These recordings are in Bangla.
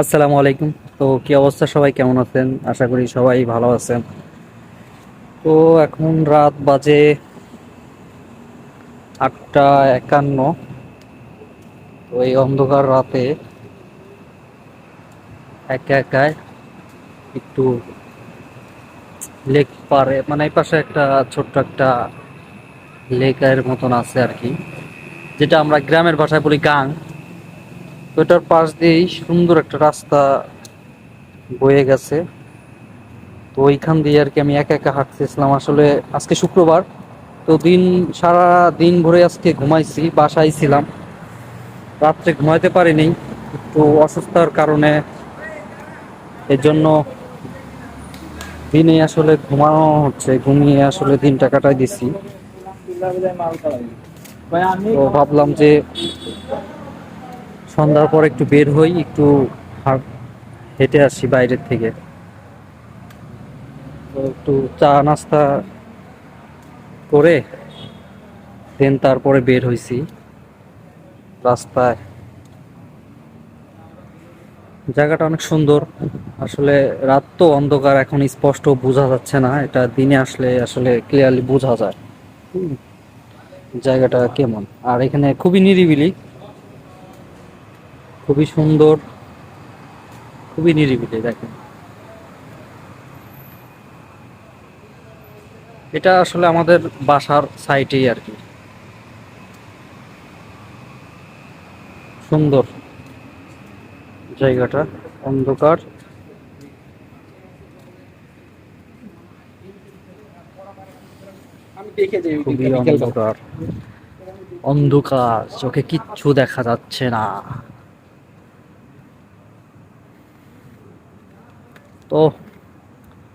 আসসালামু আলাইকুম। তো কি অবস্থা? সবাই কেমন আছেন? আশা করি সবাই ভালো আছেন। তো এখন রাত বাজে আটটা একান্ন। তো এই অন্ধকার রাতে একা একাই একটু লেক পারে মানে এই পাশে একটা ছোট্ট একটা লেকের মতন আছে আর কি, যেটা আমরা গ্রামের ভাষায় বলি গাং। তো এটার পাশ দিয়েই সুন্দর একটা রাস্তা বয়ে গেছে। তো ওইখান দিয়ে আর কি আমি একা একা হাঁটতেছিলাম। আসলে আজকে শুক্রবার, তো দিন, সারা দিন ভরে আজকে ঘুমাইছি, বাসায় ছিলাম। রাত্রে ঘুমাইতে পারিনি, একটু অসুস্থতার কারণে। এর জন্য দিনে আসলে ঘুমানো হচ্ছে, ঘুমিয়ে আসলে দিনটা কাটাই দিছি। তো ভাবলাম যে সন্ধ্যার পর একটু বের হই, একটু হেঁটে আসি বাইরের থেকে। তো একটু চা নাস্তা করে দেন তারপরে বের হইছি রাস্তায়। জায়গাটা অনেক সুন্দর। আসলে রাত তো অন্ধকার, এখন স্পষ্ট বোঝা যাচ্ছে না। এটা দিনে আসলে আসলে ক্লিয়ারলি বোঝা যায়। জায়গাটা কেমন? আর এখানে খুবই নিরিবিলি। খুবই সুন্দর খুবই নিরিবিলি দেখেন। এটা আসলে আমাদের বাসার সাইটেই আর কি। সুন্দর জায়গাটা অন্ধকার। খুবই অন্ধকার। অন্ধকার চোখে কিচ্ছু দেখা যাচ্ছে না। তো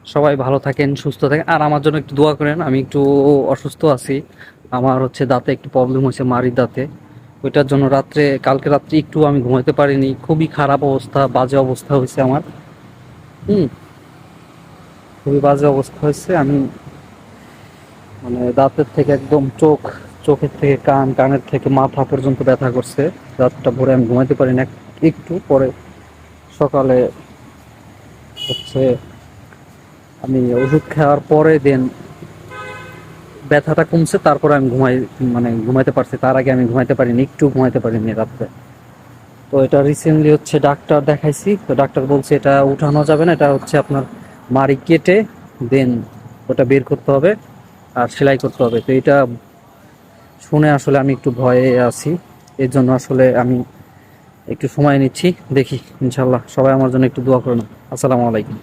সবাই ভালো থাকেন, সুস্থ থাকেন। আর আমার জন্য একটু দোয়া করেন, আমি একটু অসুস্থ আছি। আমার হচ্ছে দাঁতে একটু প্রবলেম হয়েছে মারির দাঁতে। ওইটার জন্য রাত্রে, কালকে রাত্রে একটু আমি ঘুমাতে পারিনি। খুবই খারাপ অবস্থা, বাজে অবস্থা হয়েছে আমার। হুম। খুবই বাজে অবস্থা হয়েছে। আমি মানে দাঁতের থেকে একদম চোখ, চোখের থেকে কান, কানের থেকে মাথা পর্যন্ত ব্যথা করছে। রাতটা ভোরে আমি ঘুমাতে পারি না একটু পরে সকালে হচ্ছে, আমি ওষুধ খাওয়ার পরে দেন ব্যথাটা কমছে, তারপরে আমি ঘুমাই মানে ঘুমাইতে পারছি। তার আগে আমি ঘুমাইতে পারিনি, একটু ঘুমাইতে পারিনি রাত্রে। তো এটা রিসেন্টলি হচ্ছে ডাক্তার দেখাইছি। তো ডাক্তার বলছে, এটা উঠানো যাবে না, এটা হচ্ছে আপনার মারি কেটে দেন, ওটা বের করতে হবে আর সেলাই করতে হবে। তো এটা শুনে আসলে আমি একটু ভয়ে আছি। এর জন্য আসলে আমি একটু সময় নিচ্ছি দেখি ইনশাল্লাহ সবাই আমার জন্য একটু দোয়া করুন আসসালামু আলাইকুম।